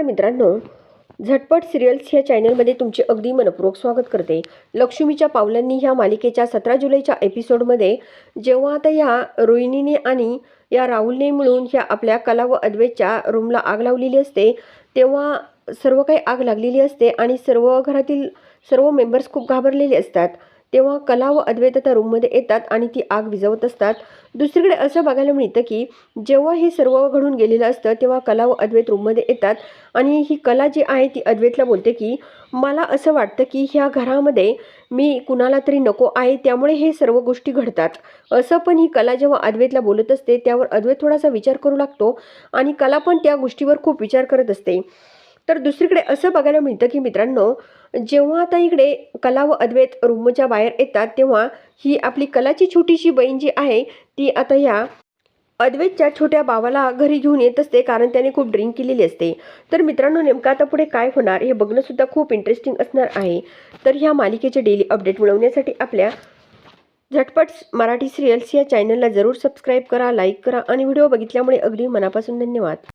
नमस्कार मित्रांनो. झटपट सिरियल्स ह्या चॅनलमध्ये तुमचे अगदी मनपूर्वक स्वागत करते. लक्ष्मीच्या पावलांनी ह्या मालिकेच्या सतरा जुलैच्या एपिसोडमध्ये जेव्हा आता ह्या रोहिणीने आणि या राहुलने मिळून ह्या आपल्या कला व अद्वैतच्या रूमला आग लावलेली असते तेव्हा सर्व काही आग लागलेली असते आणि सर्व घरातील सर्व मेंबर्स खूप घाबरलेले असतात. तेव्हा कला व अद्वैतता रूममध्ये येतात आणि ती आग विझवत असतात. दुसरीकडे असं बघायला मिळतं की जेव्हा हे सर्व घडून गेलेलं असतं तेव्हा कला व अद्वैत रूममध्ये येतात. आणि ही कला जी आहे ती अद्वैतला बोलते की मला असं वाटतं की ह्या घरामध्ये मी कुणाला तरी नको आहे त्यामुळे हे सर्व गोष्टी घडतात. असं पण ही कला जेव्हा अद्वैतला बोलत असते त्यावर अद्वैत थोडासा विचार करू लागतो आणि कला पण त्या गोष्टीवर खूप विचार करत असते. तर दुसरीकडे असं बघायला मिळतं की मित्रांनो जेव्हा आता इकडे कला व अद्वैत रूमच्या बाहेर येतात तेव्हा ही आपली कलाची छोटीशी बहीण जी आहे ती आता ह्या अद्वैतच्या छोट्या भावाला घरी घेऊन येत असते कारण त्याने खूप ड्रिंक केलेली असते. तर मित्रांनो नेमकं आता पुढे काय होणार हे बघणंसुद्धा खूप इंटरेस्टिंग असणार आहे. तर ह्या मालिकेचे डेली अपडेट मिळवण्यासाठी आपल्या झटपट मराठी सिरियल्स या चॅनलला जरूर सबस्क्राईब करा लाईक करा आणि व्हिडिओ बघितल्यामुळे अगदी मनापासून धन्यवाद.